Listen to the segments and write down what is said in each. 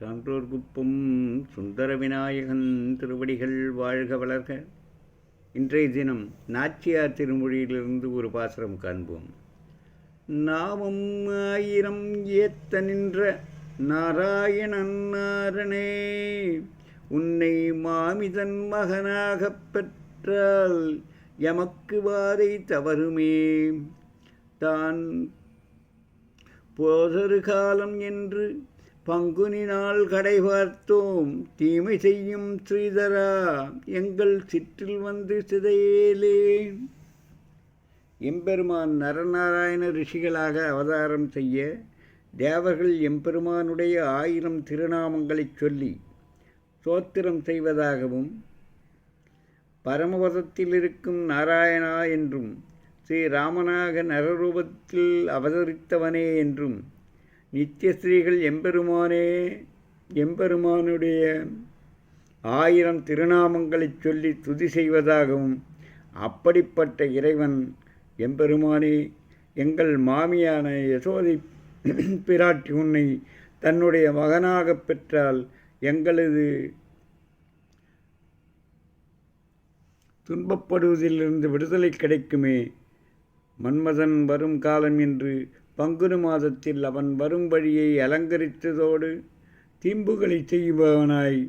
சான்றோர் குப்பம் சுந்தர விநாயகன் திருவடிகள் வாழ்க வளர்க. இன்றைய தினம் நாச்சியார் திருமொழியிலிருந்து ஒரு பாசரம் காண்போம். நாமம் ஆயிரம் ஏத்த நின்ற நாராயணன் நாரணே உன்னை மாமிதன் மகனாகப் பெற்றால் எமக்கு வாதை தவறுமே. தான் போதொரு காலம் என்று பங்குனினால் கடை பார்த்தோம். தீமை செய்யும் ஸ்ரீதரா எங்கள் சிற்றில் வந்து சிதையேலே. எம்பெருமான் நரநாராயண ரிஷிகளாக அவதாரம் செய்ய தேவர்கள் எம்பெருமானுடைய ஆயிரம் திருநாமங்களைச் சொல்லி சோத்திரம் செய்வதாகவும் பரமபதத்தில் இருக்கும் நாராயணா என்றும் ஸ்ரீ ராமனாக நரரூபத்தில் அவதரித்தவனே என்றும் நித்தியஸ்ரீகள் எம்பெருமானே எம்பெருமானுடைய ஆயிரம் திருநாமங்களைச் சொல்லி துதி செய்வதாகவும் அப்படிப்பட்ட இறைவன் எம்பெருமானே எங்கள் மாமியான யசோதை பிராட்டி உன்னை தன்னுடைய மகனாகப் பெற்றால் எங்களது துன்பப்படுவதிலிருந்து விடுதலை கிடைக்குமே. மன்மதன் வரும் காலம் என்று பங்குனு மாதத்தில் அவன் வரும் வழியை அலங்கரித்ததோடு தீம்புகளை செய்பவனாய்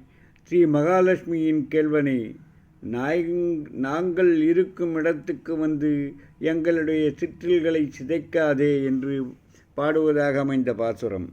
ஸ்ரீ மகாலட்சுமியின் கேள்வனே நாய் நாங்கள் இருக்கும் இடத்துக்கு வந்து எங்களுடைய சிற்றில்களை சிதைக்காதே என்று பாடுவதாக அமைந்த பாசுரம்.